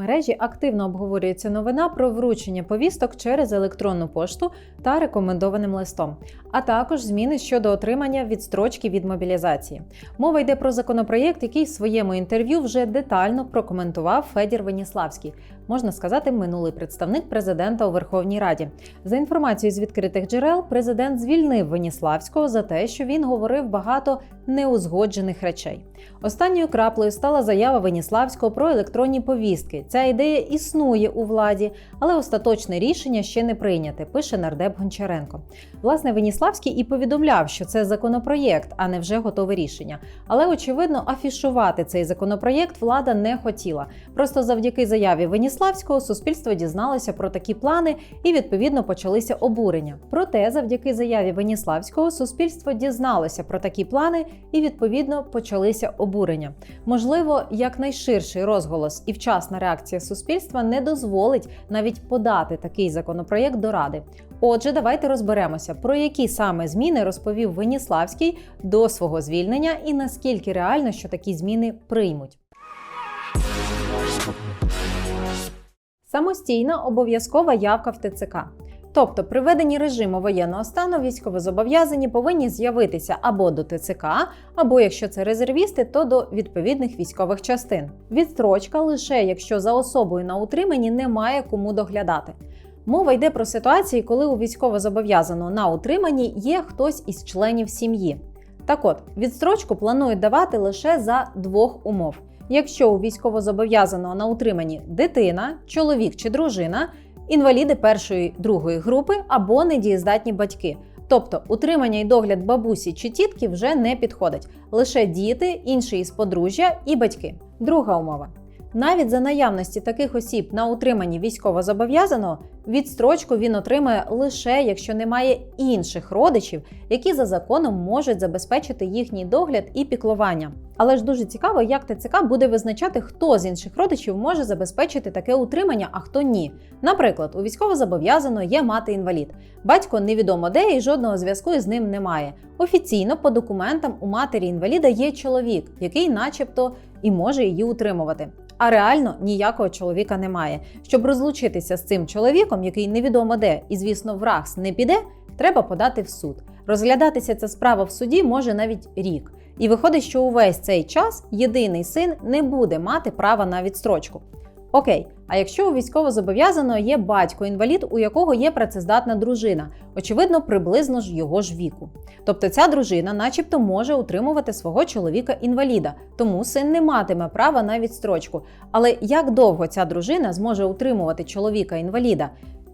мережі активно обговорюється новина про вручення повісток через електронну пошту та рекомендованим листом, а також зміни щодо отримання відстрочки від мобілізації. Мова йде про законопроєкт, який в своєму інтерв'ю вже детально прокоментував Федір Веніславський, можна сказати, минулий представник президента у Верховній Раді. За інформацією з відкритих джерел, президент звільнив Веніславського за те, що він говорив багато неузгоджених речей. Останньою краплею стала заява Веніславського про електронні повістки. Ця ідея існує у владі, але остаточне рішення ще не прийняте, пише нардеп Гончаренко. Власне, Веніславський і повідомляв, що це законопроєкт, а не вже готове рішення. Але очевидно, афішувати цей законопроєкт влада не хотіла. Просто завдяки заяві Веніславського суспільство дізналося про такі плани і відповідно почалися обурення. Проте, завдяки заяві Веніславського, суспільство дізналося про такі плани і відповідно почалися обурення. Можливо, якнайширший розголос і вчасна реакція суспільства не дозволить навіть подати такий законопроєкт до ради. Отже, давайте розберемося, про які саме зміни розповів Веніславський до свого звільнення і наскільки реально, що такі зміни приймуть. Самостійна обов'язкова явка в ТЦК. Тобто, при введенні режиму воєнного стану військовозобов'язані повинні з'явитися або до ТЦК, або якщо це резервісти, то до відповідних військових частин. Відстрочка лише якщо за особою на утриманні немає кому доглядати. Мова йде про ситуації, коли у військовозобов'язаного на утриманні є хтось із членів сім'ї. Так от, відстрочку планують давати лише за двох умов. Якщо у військовозобов'язаного на утриманні дитина, чоловік чи дружина, інваліди першої другої групи або недієздатні батьки. Тобто утримання і догляд бабусі чи тітки вже не підходить. Лише діти, інші із подружжя і батьки. Друга умова. Навіть за наявності таких осіб на утриманні військовозобов'язаного відстрочку він отримає лише якщо немає інших родичів, які за законом можуть забезпечити їхній догляд і піклування. Але ж дуже цікаво, як ТЦК буде визначати, хто з інших родичів може забезпечити таке утримання, а хто ні. Наприклад, у військовозобов'язаного є мати інвалід. Батько невідомо де і жодного зв'язку із ним немає. Офіційно по документам у матері інваліда є чоловік, який, начебто, і може її утримувати. А реально ніякого чоловіка немає. Щоб розлучитися з цим чоловіком, який невідомо де, і звісно, в РАХС не піде, треба подати в суд. Розглядатися ця справа в суді може навіть рік. І виходить, що увесь цей час єдиний син не буде мати права на відстрочку. Окей, а якщо у військовозобов'язаного є батько-інвалід, у якого є працездатна дружина, очевидно, приблизно ж його ж віку. Тобто ця дружина, начебто, може утримувати свого чоловіка-інваліда, тому син не матиме права на відстрочку. Але як довго ця дружина зможе утримувати чоловіка-інваліда?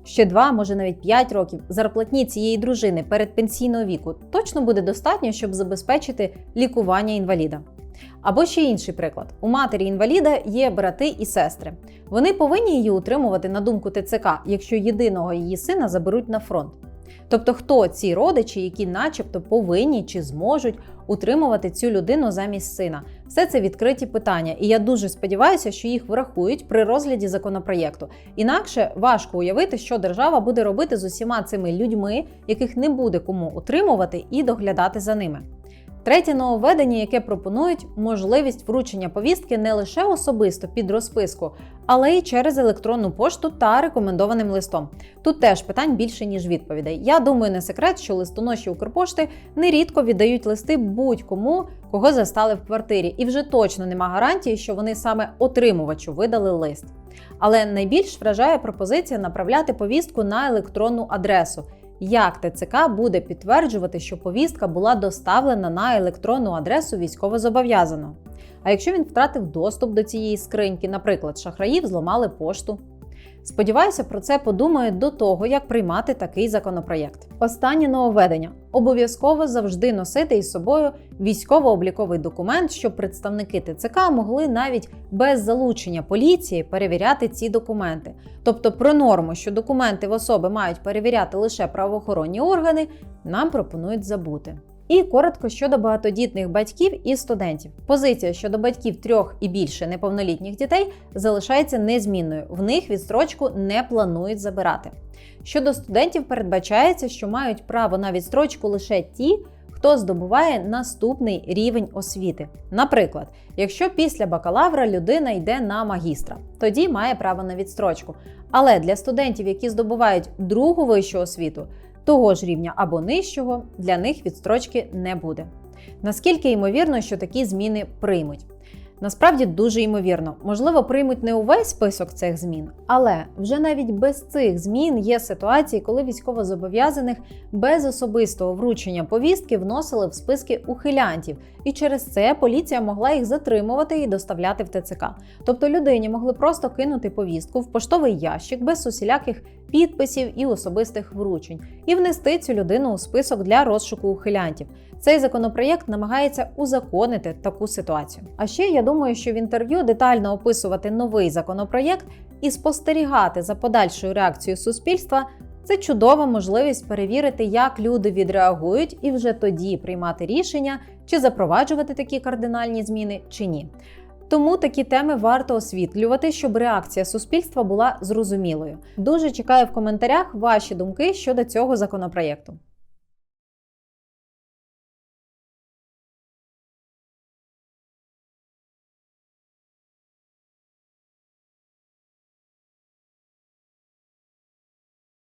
Ще два, може навіть п'ять років зарплатні цієї дружини перед пенсійного віку точно буде достатньо, щоб забезпечити лікування інваліда. Або ще інший приклад: у матері інваліда є брати і сестри. Вони повинні її утримувати на думку ТЦК, якщо єдиного її сина заберуть на фронт. Тобто, хто ці родичі, які, начебто, повинні чи зможуть утримувати цю людину замість сина, все це відкриті питання, і я дуже сподіваюся, що їх врахують при розгляді законопроєкту. Інакше важко уявити, що держава буде робити з усіма цими людьми, яких не буде кому утримувати і доглядати за ними. Третє нововведення, яке пропонують можливість вручення повістки не лише особисто під розписку, але й через електронну пошту та рекомендованим листом. Тут теж питань більше ніж відповідей. Я думаю, не секрет, що листоноші Укрпошти нерідко віддають листи будь-кому, кого застали в квартирі, і вже точно нема гарантії, що вони саме отримувачу видали лист. Але найбільш вражає пропозиція направляти повістку на електронну адресу. Як ТЦК буде підтверджувати, що повістка була доставлена на електронну адресу військовозобов'язаного? А якщо він втратив доступ до цієї скриньки, наприклад, шахраїв зламали пошту? Сподіваюся, про це подумають до того, як приймати такий законопроєкт. Останнє нововведення: обов'язково завжди носити із собою військово-обліковий документ, щоб представники ТЦК могли навіть без залучення поліції перевіряти ці документи. Тобто, про норму, що документи в особи мають перевіряти лише правоохоронні органи, нам пропонують забути. І коротко щодо багатодітних батьків і студентів. Позиція щодо батьків трьох і більше неповнолітніх дітей залишається незмінною. В них відстрочку не планують забирати. Щодо студентів, передбачається, що мають право на відстрочку лише ті, хто здобуває наступний рівень освіти. Наприклад, якщо після бакалавра людина йде на магістра, тоді має право на відстрочку. Але для студентів, які здобувають другу вищу освіту, того ж рівня або нижчого, для них відстрочки не буде. Наскільки ймовірно, що такі зміни приймуть? Насправді дуже ймовірно, можливо, приймуть не увесь список цих змін, але вже навіть без цих змін є ситуації, коли військовозобов'язаних без особистого вручення повістки вносили в списки ухилянтів, і через це поліція могла їх затримувати і доставляти в ТЦК. Тобто людині могли просто кинути повістку в поштовий ящик без усіляких підписів і особистих вручень, і внести цю людину у список для розшуку ухилянтів. Цей законопроєкт намагається узаконити таку ситуацію. А ще я думаю, що в інтерв'ю детально описувати новий законопроєкт і спостерігати за подальшою реакцією суспільства. Це чудова можливість перевірити, як люди відреагують, і вже тоді приймати рішення, чи запроваджувати такі кардинальні зміни, чи ні. Тому такі теми варто освітлювати, щоб реакція суспільства була зрозумілою. Дуже чекаю в коментарях ваші думки щодо цього законопроєкту.